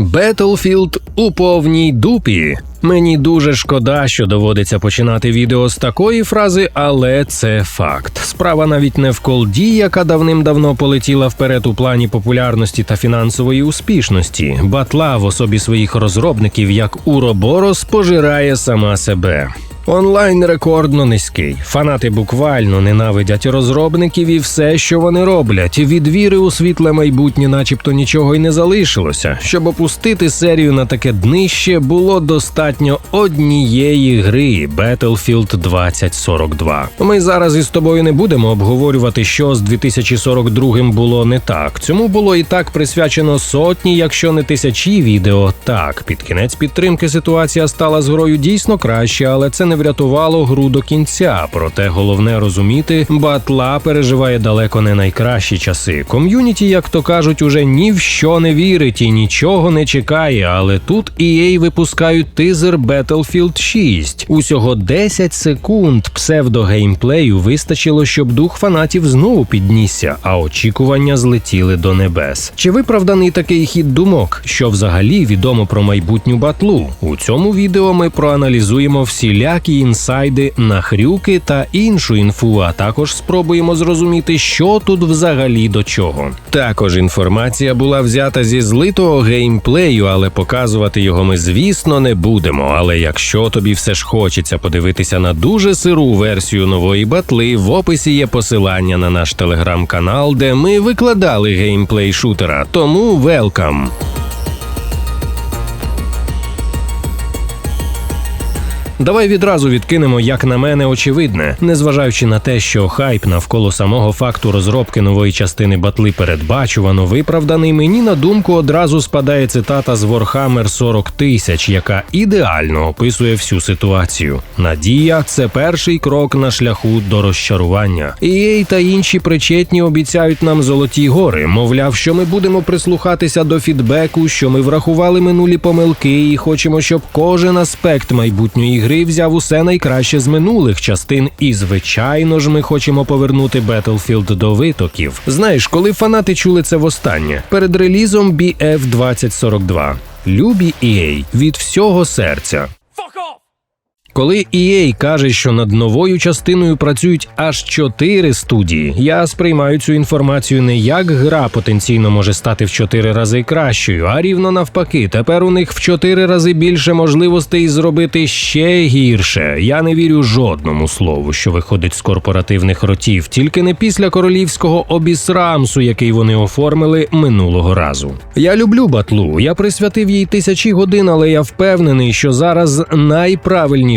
Battlefield у повній дупі. Мені дуже шкода, що доводиться починати відео з такої фрази, але це факт. Справа навіть не в колді, яка давним-давно полетіла вперед у плані популярності та фінансової успішності. Батла в особі своїх розробників, як Уроборос, пожирає сама себе. Онлайн рекордно низький. Фанати буквально ненавидять розробників і все, що вони роблять. Від віри у світле майбутнє, начебто нічого й не залишилося. Щоб опустити серію на таке днище, було достатньо однієї гри Battlefield 2042. Ми зараз із тобою не будемо обговорювати, що з 2042 було не так. Цьому було і так присвячено сотні, якщо не тисячі відео. Так, під кінець підтримки ситуація стала з грою дійсно краще, але це не врятувало гру до кінця. Проте головне розуміти, батла переживає далеко не найкращі часи. Ком'юніті, як то кажуть, уже ні в що не вірить і нічого не чекає. Але тут EA випускають тизер Battlefield 6. Усього 10 секунд псевдогеймплею вистачило, щоб дух фанатів знову піднісся, а очікування злетіли до небес. Чи виправданий такий хід думок? Що взагалі відомо про майбутню батлу? У цьому відео ми проаналізуємо всілякі інсайди, нахрюки та іншу інфу, а також спробуємо зрозуміти, що тут взагалі до чого. Також інформація була взята зі злитого геймплею, але показувати його ми, звісно, не будемо. Але якщо тобі все ж хочеться подивитися на дуже сиру версію нової батли, в описі є посилання на наш телеграм-канал, де ми викладали геймплей шутера. Тому велкам! Давай відразу відкинемо, як на мене, очевидне, незважаючи на те, що хайп навколо самого факту розробки нової частини батли передбачувано виправданий. Мені на думку одразу спадає цитата з Warhammer 40 тисяч, яка ідеально описує всю ситуацію. Надія це перший крок на шляху до розчарування. EA та інші причетні обіцяють нам золоті гори. Мовляв, що ми будемо прислухатися до фідбеку, що ми врахували минулі помилки, і хочемо, щоб кожен аспект майбутньої гри взяв усе найкраще з минулих частин. І звичайно ж, ми хочемо повернути Battlefield до витоків. Знаєш, коли фанати чули це востаннє перед релізом BF 2042. Любі EA від всього серця. Коли EA каже, що над новою частиною працюють аж чотири студії, я сприймаю цю інформацію не як гра потенційно може стати в чотири рази кращою, а рівно навпаки. Тепер у них в чотири рази більше можливостей зробити ще гірше. Я не вірю жодному слову, що виходить з корпоративних ротів, тільки не після королівського обісрамсу, який вони оформили минулого разу. Я люблю батлу. Я присвятив їй тисячі годин, але я впевнений, що зараз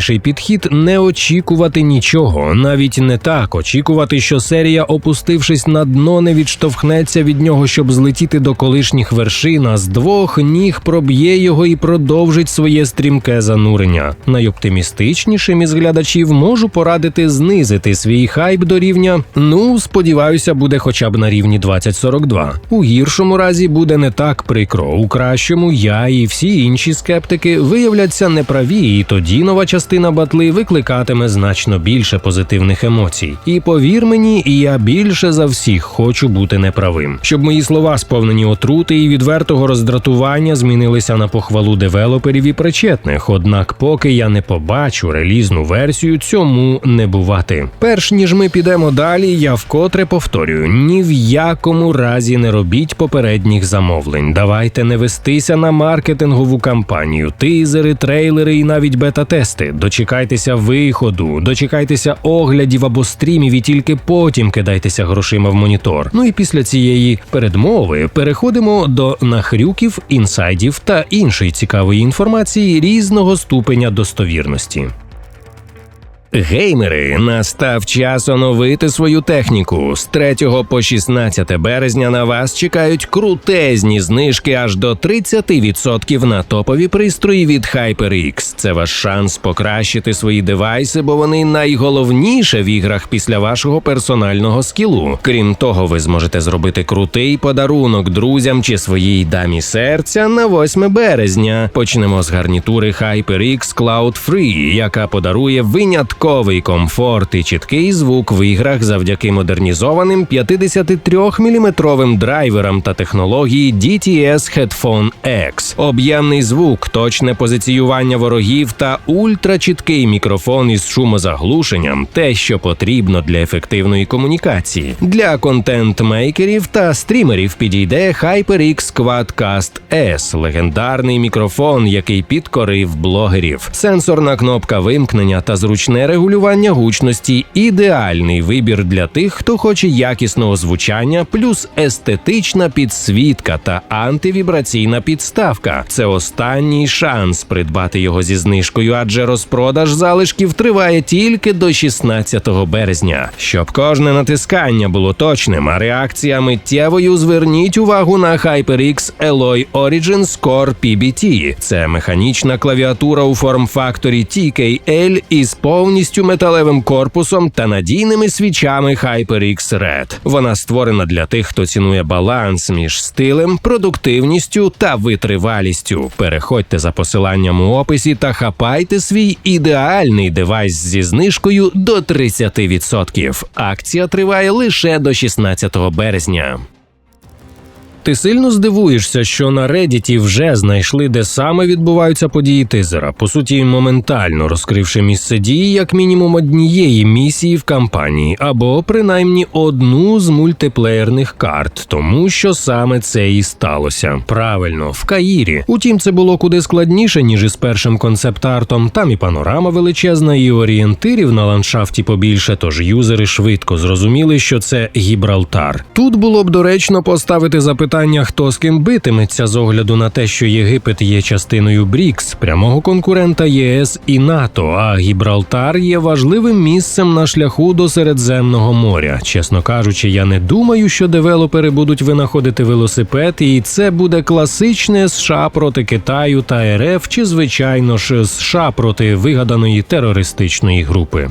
найправильніший підхід не очікувати нічого, навіть не так очікувати, що серія, опустившись на дно, не відштовхнеться від нього, щоб злетіти до колишніх вершин, а з двох ніг проб'є його і продовжить своє стрімке занурення. Найоптимістичнішим із глядачів можу порадити знизити свій хайп до рівня. Ну, сподіваюся, буде хоча б на рівні 2042. У гіршому разі буде не так прикро. У кращому я і всі інші скептики виявляться неправі, і тоді нова частина батли викликатиме значно більше позитивних емоцій. І повір мені, я більше за всіх хочу бути неправим, щоб мої слова, сповнені отрути і відвертого роздратування, змінилися на похвалу девелоперів і причетних. Однак, поки я не побачу релізну версію, цьому не бувати. Перш ніж ми підемо далі, я вкотре повторюю: ні в якому разі не робіть попередніх замовлень. Давайте не вестися на маркетингову кампанію, тизери, трейлери і навіть бета-тести. Дочекайтеся виходу, дочекайтеся оглядів або стрімів, і тільки потім кидайтеся грошима в монітор. Ну і після цієї передмови переходимо до нахрюків, інсайдів та іншої цікавої інформації різного ступеня достовірності. Геймери, настав час оновити свою техніку. З 3 по 16 березня на вас чекають крутезні знижки аж до 30% на топові пристрої від HyperX. Це ваш шанс покращити свої девайси, бо вони найголовніше в іграх після вашого персонального скілу. Крім того, ви зможете зробити крутий подарунок друзям чи своїй дамі серця на 8 березня. Почнемо з гарнітури HyperX Cloud Free, яка подарує винятково додатковий комфорт і чіткий звук в іграх завдяки модернізованим 53-мм драйверам та технології DTS Headphone X. Об'ємний звук, точне позиціювання ворогів та ультрачіткий мікрофон із шумозаглушенням те, що потрібно для ефективної комунікації. Для контент-мейкерів та стрімерів підійде HyperX Quadcast S – легендарний мікрофон, який підкорив блогерів. Сенсорна кнопка вимкнення та зручне регулювання гучності ідеальний вибір для тих, хто хоче якісного звучання, плюс естетична підсвітка та антивібраційна підставка. Це останній шанс придбати його зі знижкою, адже розпродаж залишків триває тільки до 16 березня. Щоб кожне натискання було точним, а реакція миттєвою, зверніть увагу на HyperX Alloy Origins Core PBT. Це механічна клавіатура у форм-факторі TKL із повністю металевим корпусом та надійними свічами HyperX Red. Вона створена для тих, хто цінує баланс між стилем, продуктивністю та витривалістю. Переходьте за посиланням у описі та хапайте свій ідеальний девайс зі знижкою до 30%. Акція триває лише до 16 березня. Ти сильно здивуєшся, що на Reddit вже знайшли, де саме відбуваються події тизера, по суті, моментально розкривши місце дії як мінімум однієї місії в кампанії, або принаймні одну з мультиплеєрних карт, тому що саме це і сталося. Правильно, в Каїрі. Утім, це було куди складніше, ніж із першим концепт-артом. Там і панорама величезна, і орієнтирів на ландшафті побільше, тож юзери швидко зрозуміли, що це Гібралтар. Тут було б доречно поставити запитання питання, хто з ким битиметься з огляду на те, що Єгипет є частиною БРІКС, прямого конкурента ЄС і НАТО. А Гібралтар є важливим місцем на шляху до Середземного моря. Чесно кажучи, я не думаю, що девелопери будуть винаходити велосипед, і це буде класичне США проти Китаю та РФ, чи звичайно ж США проти вигаданої терористичної групи.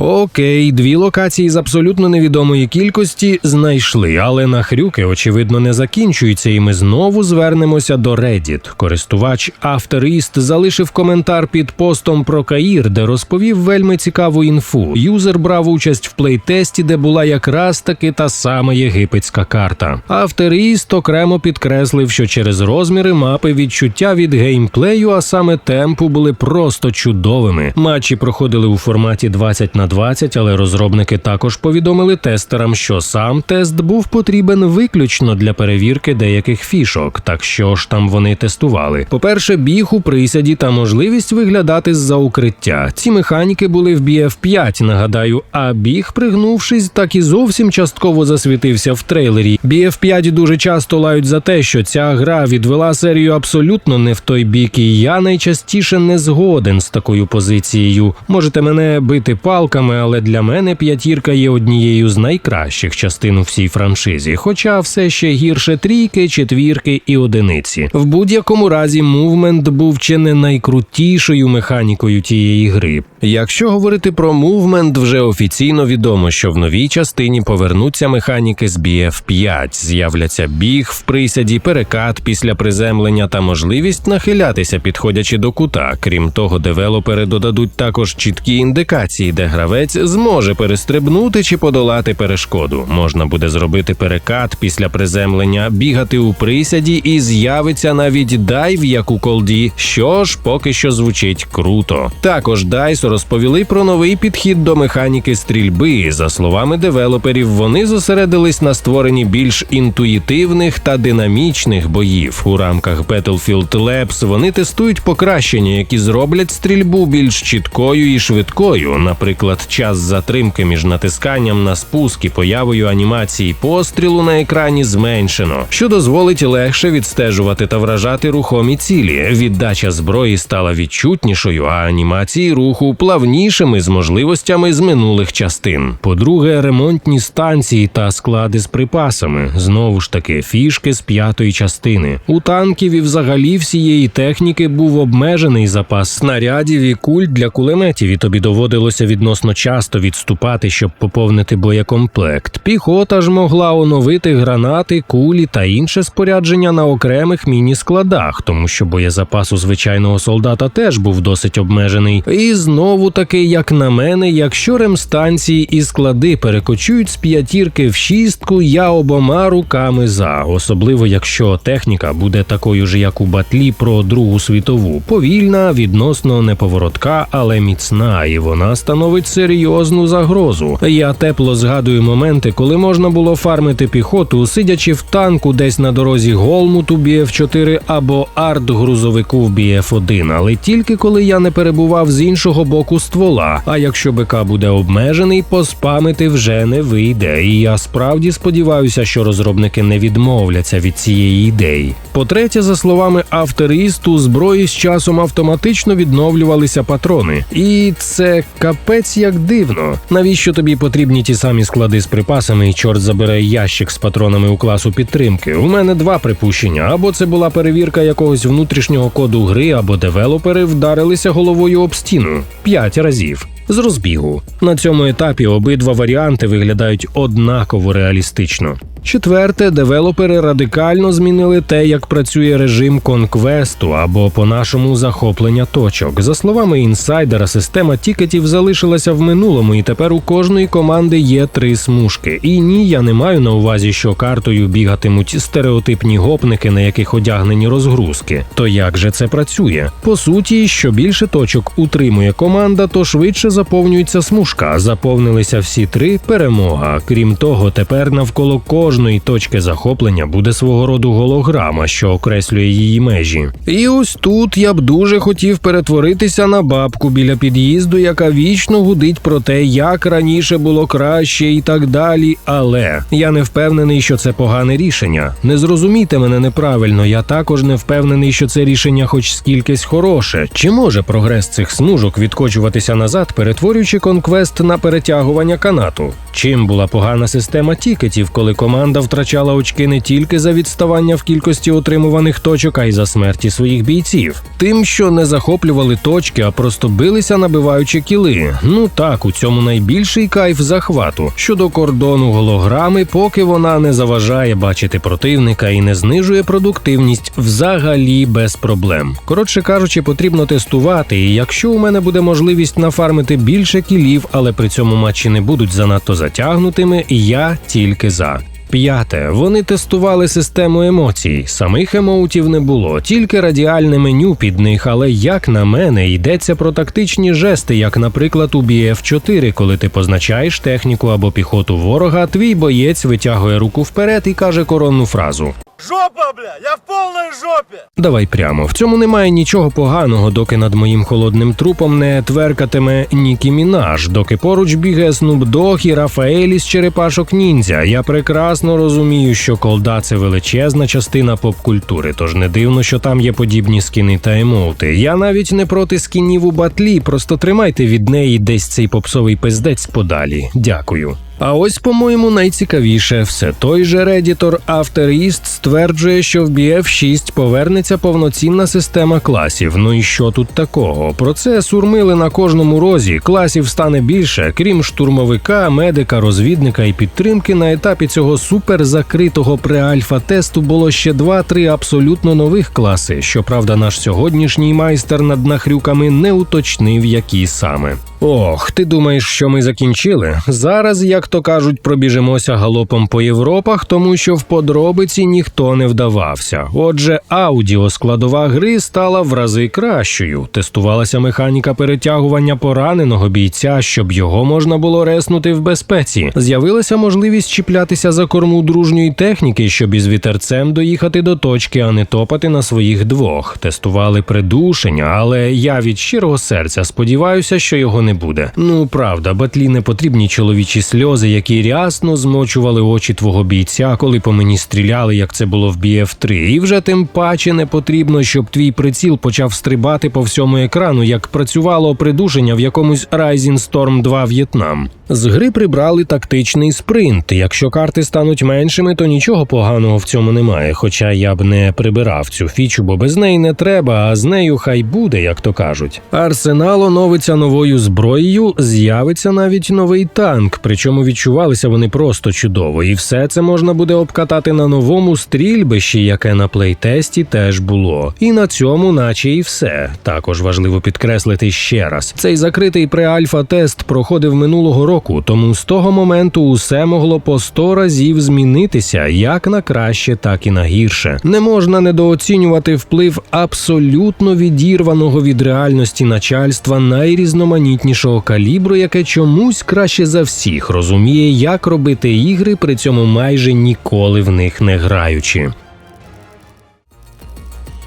Окей, дві локації з абсолютно невідомої кількості знайшли, але нахрюки, очевидно, не закінчуються, і ми знову звернемося до Reddit. Користувач Afterist залишив коментар під постом про Каїр, де розповів вельми цікаву інфу. Юзер брав участь в плейтесті, де була якраз таки та сама єгипетська карта. Afterist окремо підкреслив, що через розміри мапи відчуття від геймплею, а саме темпу, були просто чудовими. Матчі проходили у форматі 20 на 20, але розробники також повідомили тестерам, що сам тест був потрібен виключно для перевірки деяких фішок. Так що ж там вони тестували? По-перше, біг у присяді та можливість виглядати з-за укриття. Ці механіки були в BF5, нагадаю, а біг, пригнувшись, так і зовсім частково засвітився в трейлері. BF5 дуже часто лають за те, що ця гра відвела серію абсолютно не в той бік, і я найчастіше не згоден з такою позицією. Можете мене бити палками, але для мене п'ятірка є однією з найкращих частин у всій франшизі, хоча все ще гірше трійки, четвірки і одиниці. В будь-якому разі мувмент був чи не найкрутішою механікою тієї гри. Якщо говорити про мувмент, вже офіційно відомо, що в новій частині повернуться механіки з BF5, з'являться біг в присяді, перекат після приземлення та можливість нахилятися, підходячи до кута. Крім того, девелопери додадуть також чіткі індикації, де гравець зможе перестрибнути чи подолати перешкоду. Можна буде зробити перекат після приземлення, бігати у присяді і з'явиться навіть дайв, як у колді, що ж поки що звучить круто. Також Дайс розповіли про новий підхід до механіки стрільби. За словами девелоперів, вони зосередились на створенні більш інтуїтивних та динамічних боїв. У рамках Battlefield Labs вони тестують покращення, які зроблять стрільбу більш чіткою і швидкою. Наприклад, час затримки між натисканням на спуск і появою анімації пострілу на екрані зменшено, що дозволить легше відстежувати та вражати рухомі цілі. Віддача зброї стала відчутнішою, а анімації руху плавнішими з можливостями з минулих частин. По-друге, ремонтні станції та склади з припасами. Знову ж таки, фішки з п'ятої частини. У танків і взагалі всієї техніки був обмежений запас снарядів і куль для кулеметів, і тобі доводилося відносно часто відступати, щоб поповнити боєкомплект. Піхота ж могла оновити гранати, кулі та інше спорядження на окремих міні-складах, тому що боєзапас у звичайного солдата теж був досить обмежений. І знову таки, як на мене, якщо ремстанції і склади перекочують з п'ятірки в шістку, я обома руками за, особливо якщо техніка буде такою ж, як у батлі про Другу світову, повільна, відносно неповоротка, але міцна, і вона становить серйозну загрозу. Я тепло згадую моменти, коли можна було фармити піхоту, сидячи в танку десь на дорозі Голмуту BF4 або арт-грузовику в BF1, але тільки коли я не перебував з іншого боку ствола. А якщо БК буде обмежений, поспамити вже не вийде. І я справді сподіваюся, що розробники не відмовляться від цієї ідеї. По-третє, за словами автористу, зброї з часом автоматично відновлювалися патрони. І це капець як дивно. Навіщо тобі потрібні ті самі склади з припасами, і чорт забере ящик з патронами у класу підтримки? У мене два припущення: або це була перевірка якогось внутрішнього коду гри, або девелопери вдарилися головою об стіну п'ять разів. З розбігу на цьому етапі обидва варіанти виглядають однаково реалістично. Четверте, девелопери радикально змінили те, як працює режим конквесту або по-нашому захоплення точок. За словами інсайдера, система тікетів залишилася в минулому, і тепер у кожної команди є три смужки. І ні, я не маю на увазі, що картою бігатимуть стереотипні гопники, на яких одягнені розгрузки. То як же це працює? По суті, що більше точок утримує команда, то швидше заповнюється смужка. Заповнилися всі три перемога. Крім того, тепер навколо кожної точки захоплення буде свого роду голограма, що окреслює її межі. І ось тут я б дуже хотів перетворитися на бабку біля під'їзду, яка вічно гудить про те, як раніше було краще і так далі. Але я не впевнений, що це погане рішення. Не зрозумійте мене неправильно. Я також не впевнений, що це рішення, хоч скількись хороше. Чи може прогрес цих смужок відкочуватися назад, перетворюючи конквест на перетягування канату? Чим була погана система тікетів, коли команда втрачала очки не тільки за відставання в кількості отримуваних точок, а й за смерті своїх бійців? Тим, що не захоплювали точки, а просто билися, набиваючи кіли. Ну так, у цьому найбільший кайф захвату щодо кордону голограми, поки вона не заважає бачити противника і не знижує продуктивність взагалі без проблем. Коротше кажучи, потрібно тестувати. І якщо у мене буде можливість нафармити більше кілів, але при цьому матчі не будуть занадто затягнутими, я тільки за. П'яте. Вони тестували систему емоцій. Самих емоутів не було, тільки радіальне меню під них. Але як на мене, йдеться про тактичні жести, як, наприклад, у BF4, коли ти позначаєш техніку або піхоту ворога, твій боєць витягує руку вперед і каже коронну фразу. Жопа, бля, я в полной жопе! Давай прямо. В цьому немає нічого поганого, доки над моїм холодним трупом не тверкатиме Нікі Мінаж, доки поруч бігає Снуп і Рафаелі з черепашок ніндзя. Я прекрасно розумію, що колда це величезна частина поп-культури, тож не дивно, що там є подібні скіни та емоути. Я навіть не проти скінів у батлі, просто тримайте від неї десь цей попсовий пиздець подалі. Дякую. А ось, по-моєму, найцікавіше все той же редітор After стверджує, що в BF6 повернеться повноцінна система класів. Ну і що тут такого? Про це сурмили на кожному розі. Класів стане більше, крім штурмовика, медика, розвідника і підтримки. На етапі цього суперзакритого преальфа тесту було ще два-три абсолютно нових класи. Щоправда, наш сьогоднішній майстер над нахрюками не уточнив, які саме. Ох, ти думаєш, що ми закінчили? Зараз, як то кажуть, пробіжимося галопом по Європах, тому що в подробиці ніхто не вдавався. Отже, аудіоскладова гри стала в рази кращою. Тестувалася механіка перетягування пораненого бійця, щоб його можна було реснути в безпеці. З'явилася можливість чіплятися за корму дружньої техніки, щоб із вітерцем доїхати до точки, а не топати на своїх двох. Тестували придушення, але я від щирого серця сподіваюся, що його не буде. Ну правда, батлі не потрібні чоловічі сльози сльози, які рясно змочували очі твого бійця, коли по мені стріляли, як це було в BF3. І вже тим паче не потрібно, щоб твій приціл почав стрибати по всьому екрану, як працювало придушення в якомусь Rising Storm 2 В'єтнам. З гри прибрали тактичний спринт. Якщо карти стануть меншими, то нічого поганого в цьому немає. Хоча я б не прибирав цю фічу, бо без неї не треба, а з нею хай буде, як то кажуть. Арсенал оновиться новою зброєю, з'явиться навіть новий танк. Причому відчувалися вони просто чудово, і все це можна буде обкатати на новому стрільбищі, яке на плейтесті теж було. І на цьому, наче і все. Також важливо підкреслити ще раз: цей закритий преальфа тест проходив минулого року, тому з того моменту усе могло по сто разів змінитися як на краще, так і на гірше. Не можна недооцінювати вплив абсолютно відірваного від реальності начальства найрізноманітнішого калібру, яке чомусь краще за всіх розуміє, як робити ігри, при цьому майже ніколи в них не граючи.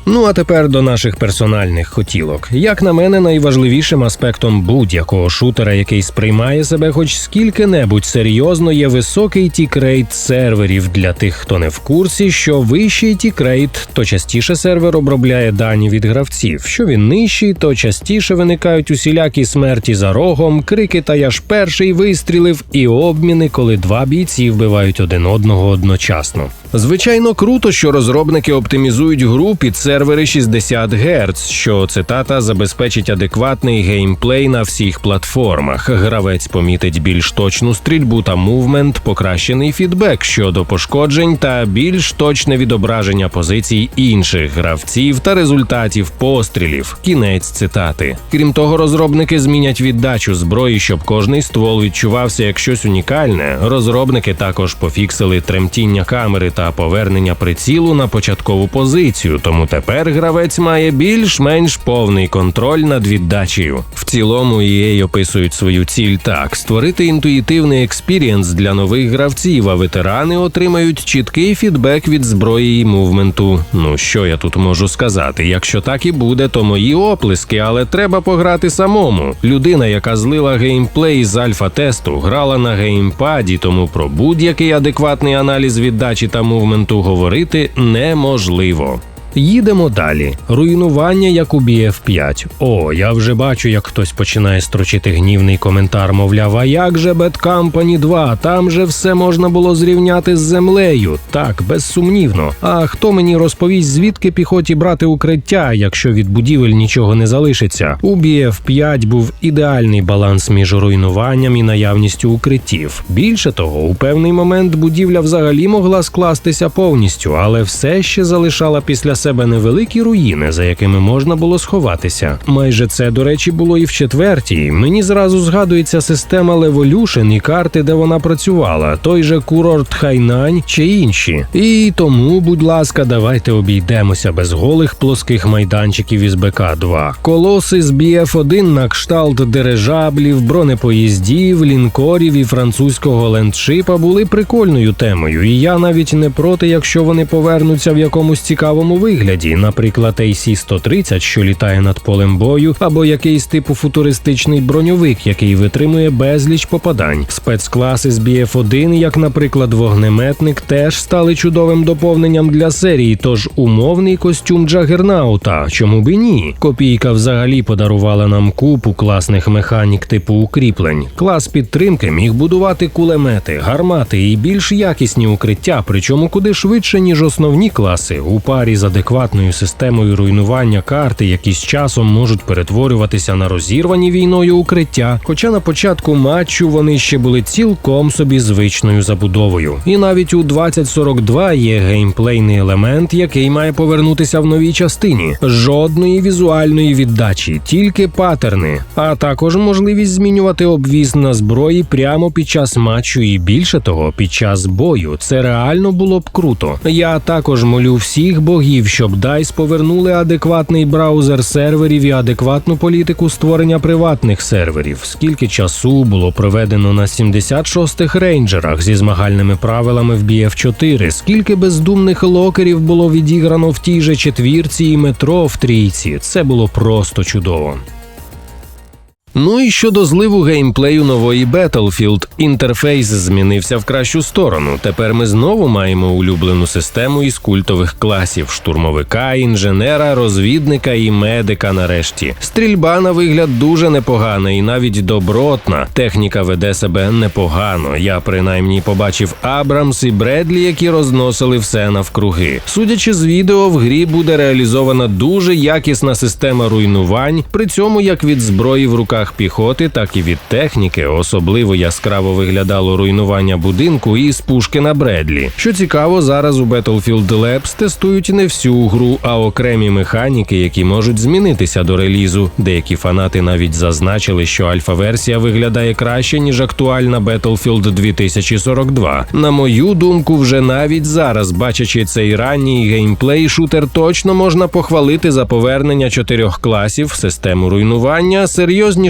Ну а тепер до наших персональних хотілок. Як на мене, найважливішим аспектом будь-якого шутера, який сприймає себе хоч скільки-небудь серйозно, є високий тікрейт серверів для тих, хто не в курсі, що вищий тікрейт, то частіше сервер обробляє дані від гравців. Що він нижчий, то частіше виникають усілякі смерті за рогом, крики та я ж перший вистрілив і обміни, коли два бійці вбивають один одного одночасно. Звичайно, круто, що розробники оптимізують гру під сервери 60 Гц, що цитата забезпечить адекватний геймплей на всіх платформах. Гравець помітить більш точну стрільбу та мувмент, покращений фідбек щодо пошкоджень та більш точне відображення позицій інших гравців та результатів пострілів. Кінець цитати. Крім того, розробники змінять віддачу зброї, щоб кожний ствол відчувався як щось унікальне. Розробники також пофіксили тремтіння камери та повернення прицілу на початкову позицію. Тому тепер гравець має більш-менш повний контроль над віддачею. В цілому EA описують свою ціль так: створити інтуїтивний експірієнс для нових гравців, а ветерани отримають чіткий фідбек від зброї і мувменту. Ну що я тут можу сказати? Якщо так і буде, то мої оплески, але треба пограти самому. Людина, яка злила геймплей з альфа-тесту, грала на геймпаді, тому про будь-який адекватний аналіз віддачі та мувменту говорити неможливо. Їдемо далі. Руйнування як у BF5. О, я вже бачу, як хтось починає строчити гнівний коментар, мовляв, а як же Bad Company 2? Там же все можна було зрівняти з землею. Так, безсумнівно. А хто мені розповість, звідки піхоті брати укриття, якщо від будівель нічого не залишиться? У BF5 був ідеальний баланс між руйнуванням і наявністю укриттів. Більше того, у певний момент будівля взагалі могла скластися повністю, але все ще залишала після себе невеликі руїни, за якими можна було сховатися. Майже це, до речі, було і в четвертій. Мені зразу згадується система Levolution і карти, де вона працювала, той же курорт Хайнань чи інші. І тому, будь ласка, давайте обійдемося без голих плоских майданчиків із БК-2. Колоси з BF-1 на кшталт дирижаблів, бронепоїздів, лінкорів і французького лендшипа були прикольною темою, і я навіть не проти, якщо вони повернуться в якомусь цікавому вигляді, наприклад, AC-130, що літає над полем бою, або якийсь типу футуристичний броньовик, який витримує безліч попадань. Спецкласи з BF-1, як, наприклад, вогнеметник, теж стали чудовим доповненням для серії. Тож умовний костюм Джагернаута, чому би ні? Копійка взагалі подарувала нам купу класних механік типу укріплень. Клас підтримки міг будувати кулемети, гармати і більш якісні укриття, причому куди швидше ніж основні класи у парі з адекватною системою руйнування карти, які з часом можуть перетворюватися на розірвані війною укриття. Хоча на початку матчу вони ще були цілком собі звичною забудовою. І навіть у 2042 є геймплейний елемент, який має повернутися в новій частині. Жодної візуальної віддачі, тільки патерни, а також можливість змінювати обвіз на зброї прямо під час матчу, і більше того, під час бою. Це реально було б круто. Я також молю всіх богів, щоб DICE повернули адекватний браузер серверів і адекватну політику створення приватних серверів. Скільки часу було проведено на 76-х рейнджерах зі змагальними правилами в BF4, скільки бездумних локерів було відіграно в тій же четвірці і метро в трійці. Це було просто чудово. Ну і щодо зливу геймплею нової Battlefield, інтерфейс змінився в кращу сторону. Тепер ми знову маємо улюблену систему із культових класів: штурмовика, інженера, розвідника і медика. Нарешті стрільба на вигляд дуже непогана і навіть добротна. Техніка веде себе непогано. Я принаймні побачив Абрамс і Бредлі, які розносили все навкруги. Судячи з відео, в грі буде реалізована дуже якісна система руйнувань, при цьому як від зброї в руках піхоти, так і від техніки. Особливо яскраво виглядало руйнування будинку із пушки на Бредлі. Що цікаво, зараз у Battlefield Labs тестують не всю гру, а окремі механіки, які можуть змінитися до релізу. Деякі фанати навіть зазначили, що альфа-версія виглядає краще ніж актуальна Battlefield 2042. На мою думку, вже навіть зараз, бачачи цей ранній геймплей, шутер точно можна похвалити за повернення чотирьох класів, систему руйнування,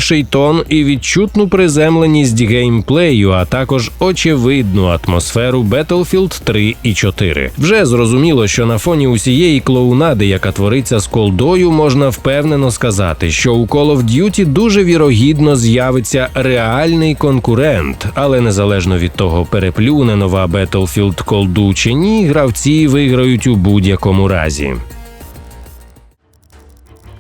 серйозніший тон і відчутну приземленість геймплею, а також очевидну атмосферу Battlefield 3 і 4. Вже зрозуміло, що на фоні усієї клоунади, яка твориться з колдою, можна впевнено сказати, що у Call of Duty дуже вірогідно з'явиться реальний конкурент, але незалежно від того, переплюне нова Battlefield колду чи ні, гравці виграють у будь-якому разі.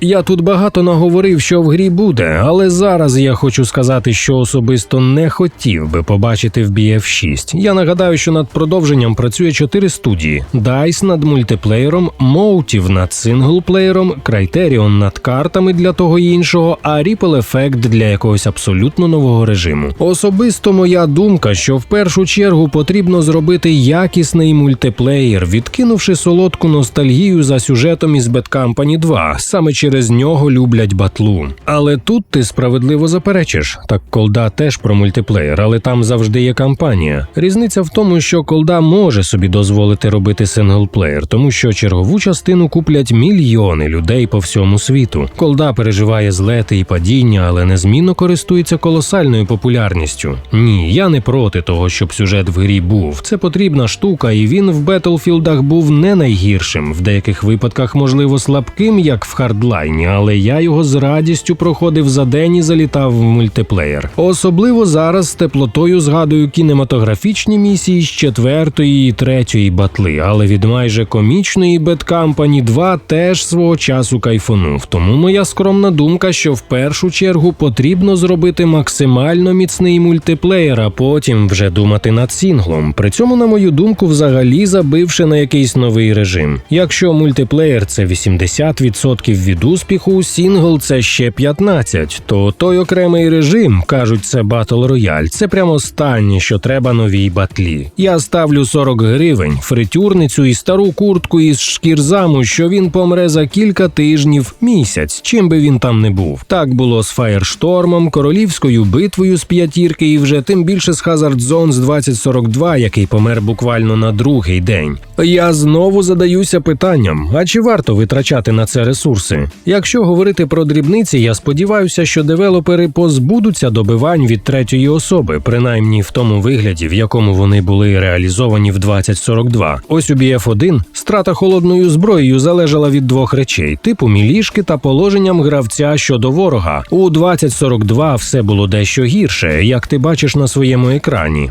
Я тут багато наговорив, що в грі буде, але зараз я хочу сказати, що особисто не хотів би побачити в BF6. Я нагадаю, що над продовженням працює чотири студії: DICE над мультиплеєром, Motive над синглплеєром, Criterion над картами для того і іншого, а Ripple Effect для якогось абсолютно нового режиму. Особисто моя думка, що в першу чергу потрібно зробити якісний мультиплеєр, відкинувши солодку ностальгію за сюжетом із Bad Company 2. Саме через нього люблять батлу. Але тут ти справедливо заперечиш. Так колда теж про мультиплеєр, але там завжди є кампанія. Різниця в тому, що колда може собі дозволити робити синглплеєр, тому що чергову частину куплять мільйони людей по всьому світу. Колда переживає злети і падіння, але незмінно користується колосальною популярністю. Ні, я не проти того, щоб сюжет в грі був. Це потрібна штука, і він в Бетлфілдах був не найгіршим, в деяких випадках, можливо, слабким, як в хардлайні, але я його з радістю проходив за день і залітав в мультиплеєр. Особливо зараз з теплотою згадую кінематографічні місії з четвертої і третьої батли, але від майже комічної Bad Company 2 теж свого часу кайфонув. Тому моя скромна думка, що в першу чергу потрібно зробити максимально міцний мультиплеєр, а потім вже думати над сінглом. При цьому, на мою думку, взагалі забивши на якийсь новий режим. Якщо мультиплеєр це 80% від успіху, сінгл це ще 15, то той окремий режим, кажуть, це Battle Royale, це прямо останнє, що треба новій батлі. Я ставлю 40 гривень, фритюрницю і стару куртку із шкірзаму, що він помре за кілька тижнів, місяць, чим би він там не був. Так було з Фаєрштормом, королівською битвою з п'ятірки, і вже тим більше з Hazard Zone з 2042, який помер буквально на другий день. Я знову задаюся питанням: а чи варто витрачати на це ресурси? Якщо говорити про дрібниці, я сподіваюся, що девелопери позбудуться добивань від третьої особи, принаймні в тому вигляді, в якому вони були реалізовані в 2042. Ось у BF1 страта холодною зброєю залежала від двох речей: типу мілішки та положенням гравця щодо ворога. У 2042 все було дещо гірше, як ти бачиш на своєму екрані.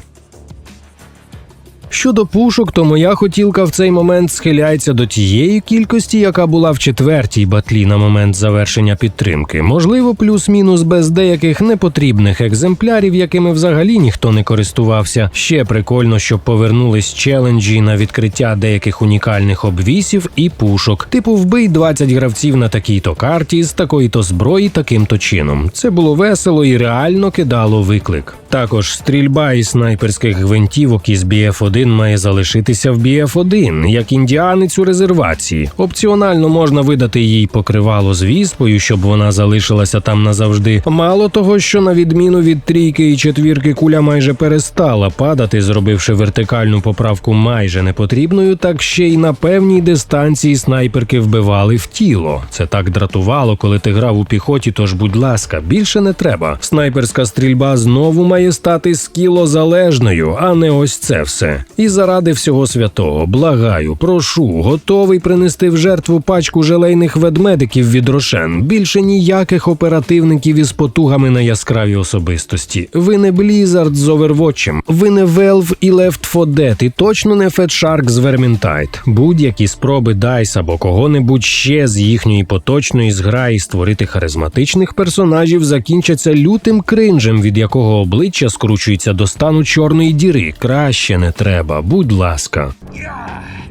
Щодо пушок, то моя хотілка в цей момент схиляється до тієї кількості, яка була в четвертій батлі на момент завершення підтримки. Можливо, плюс-мінус без деяких непотрібних екземплярів, якими взагалі ніхто не користувався. Ще прикольно, щоб повернулись челенджі на відкриття деяких унікальних обвісів і пушок. Типу вбий 20 гравців на такій-то карті з такої-то зброї таким-то чином. Це було весело і реально кидало виклик. Також стрільба із снайперських гвинтівок із BF1 має залишитися в BF1, як індіанець у резервації. Опціонально можна видати їй покривало з віспою, щоб вона залишилася там назавжди. Мало того, що на відміну від трійки і четвірки куля майже перестала падати, зробивши вертикальну поправку майже непотрібною, так ще й на певній дистанції снайперки вбивали в тіло. Це так дратувало, коли ти грав у піхоті. Тож, будь ласка, більше не треба. Снайперська стрільба знову має стати скілозалежною, а не ось це все. І заради всього святого, благаю, прошу, готовий принести в жертву пачку желейних ведмедиків від Рошен. Більше ніяких оперативників із потугами на яскраві особистості. Ви не Blizzard з Overwatch, ви не Valve і 4 Dead, і точно не Shark з Vermintide. Будь-які спроби DICE або кого-небудь ще з їхньої поточної зграї створити харизматичних персонажів закінчаться лютим кринжем, від якого обличчя скручується до стану чорної діри. Краще не треба, будь ласка.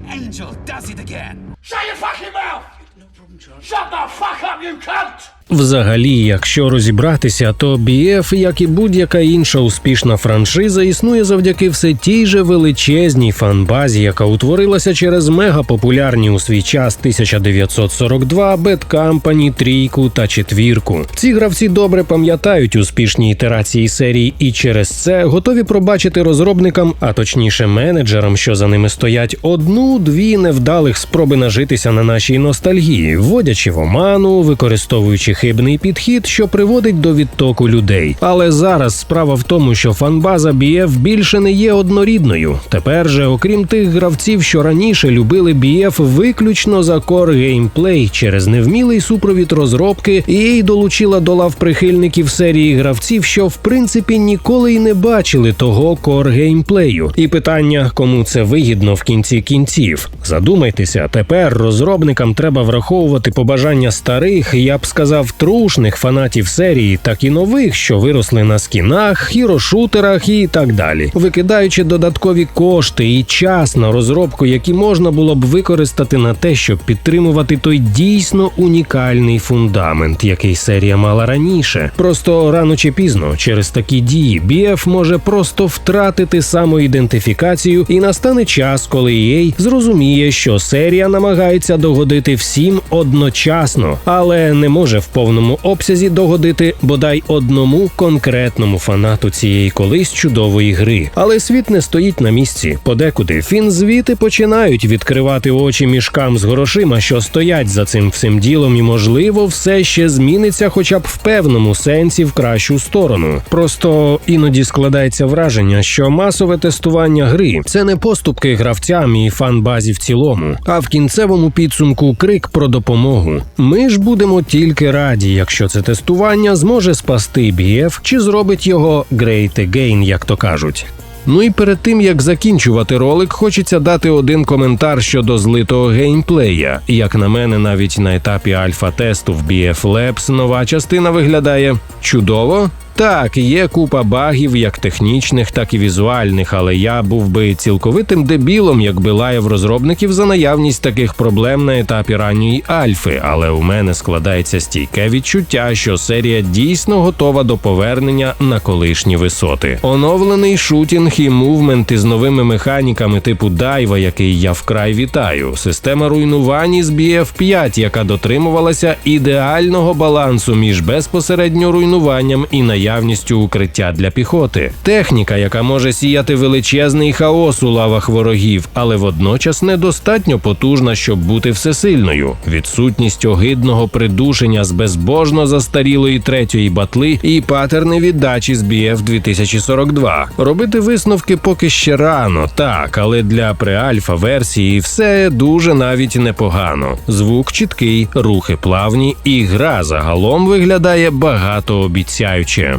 Angel does it again. Shut your fucking mouth! No problem, Charles. Shut the fuck up, you cunt! Взагалі, якщо розібратися, то BF, як і будь-яка інша успішна франшиза, існує завдяки все тій же величезній фанбазі, яка утворилася через мегапопулярні у свій час 1942, Bad Company, трійку та четвірку. Ці гравці добре пам'ятають успішні ітерації серії і через це готові пробачити розробникам, а точніше менеджерам, що за ними стоять, одну-дві невдалих спроби нажитися на нашій ностальгії, вводячи в оману, використовуючи хибний підхід, що приводить до відтоку людей. Але зараз справа в тому, що фанбаза BF більше не є однорідною. Тепер же, окрім тих гравців, що раніше любили BF виключно за кор геймплей через невмілий супровід розробки, EA долучила до лав прихильників серії гравців, що в принципі ніколи й не бачили того кор геймплею. І питання, кому це вигідно в кінці кінців. Задумайтеся, тепер розробникам треба враховувати побажання старих, я б сказав, трушних фанатів серії, так і нових, що виросли на скінах, хірошутерах і так далі, викидаючи додаткові кошти і час на розробку, які можна було б використати на те, щоб підтримувати той дійсно унікальний фундамент, який серія мала раніше. Просто рано чи пізно, через такі дії, BF може просто втратити самоідентифікацію, і настане час, коли EA зрозуміє, що серія намагається догодити всім одночасно, але не може в повному обсязі догодити бодай одному конкретному фанату цієї колись чудової гри. Але світ не стоїть на місці. Подекуди фінзвіти починають відкривати очі мішкам з грошима, що стоять за цим всім ділом, і можливо, все ще зміниться, хоча б в певному сенсі в кращу сторону. Просто іноді складається враження, що масове тестування гри це не поступки гравцям і фан-базі в цілому, а в кінцевому підсумку крик про допомогу. Ми ж будемо тільки раді, якщо це тестування зможе спасти BF чи зробить його great again, як то кажуть. Ну і перед тим як закінчувати ролик, хочеться дати один коментар щодо злитого геймплея. Як на мене, навіть на етапі альфа-тесту в BF Labs нова частина виглядає чудово. Так, є купа багів, як технічних, так і візуальних, але я був би цілковитим дебілом, якби лаяв розробників за наявність таких проблем на етапі ранньої альфи. Але у мене складається стійке відчуття, що серія дійсно готова до повернення на колишні висоти. Оновлений шутінг і мувмент із новими механіками типу дайва, який я вкрай вітаю. Система руйнувань із BF5, яка дотримувалася ідеального балансу між безпосередньо руйнуванням і наявністю укриття для піхоти. Техніка, яка може сіяти величезний хаос у лавах ворогів, але водночас недостатньо потужна, щоб бути всесильною. Відсутність огидного придушення з безбожно застарілої третьої батли і патерни віддачі з BF 2042. Робити висновки поки ще рано, так, але для преальфа версії все дуже навіть непогано. Звук чіткий, рухи плавні, і гра загалом виглядає багатообіцяюче.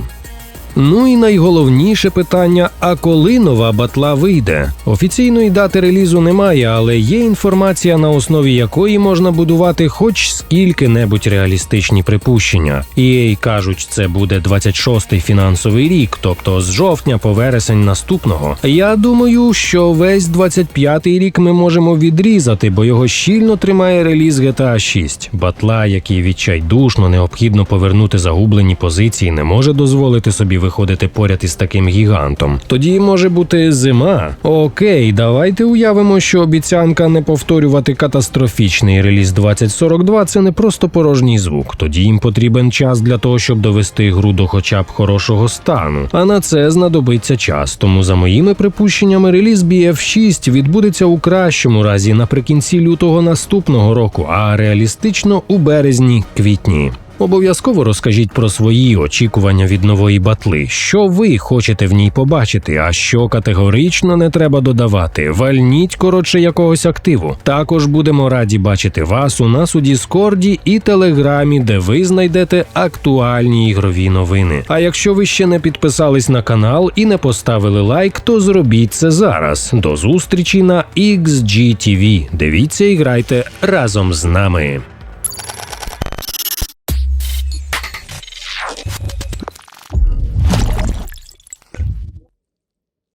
Ну і найголовніше питання: а коли нова батла вийде? Офіційної дати релізу немає, але є інформація, на основі якої можна будувати хоч скільки-небудь реалістичні припущення. EA кажуть, це буде 26-й фінансовий рік, тобто з жовтня по вересень наступного. Я думаю, що весь 25-й рік ми можемо відрізати, бо його щільно тримає реліз GTA 6. Батла, який відчайдушно необхідно повернути загублені позиції, не може дозволити собі виходити поряд із таким гігантом. Тоді може бути зима. Окей, давайте уявимо, що обіцянка не повторювати катастрофічний реліз 2042 це не просто порожній звук. Тоді їм потрібен час для того, щоб довести гру до хоча б хорошого стану. А на це знадобиться час. Тому, за моїми припущеннями, реліз BF6 відбудеться у кращому разі наприкінці лютого наступного року, а реалістично у березні-квітні. Обов'язково розкажіть про свої очікування від нової батли, що ви хочете в ній побачити, а що категорично не треба додавати. Вальніть коротше якогось активу. Також будемо раді бачити вас у нас у Діскорді і Телеграмі, де ви знайдете актуальні ігрові новини. А якщо ви ще не підписались на канал і не поставили лайк, то зробіть це зараз. До зустрічі на XGTV. Дивіться і грайте разом з нами.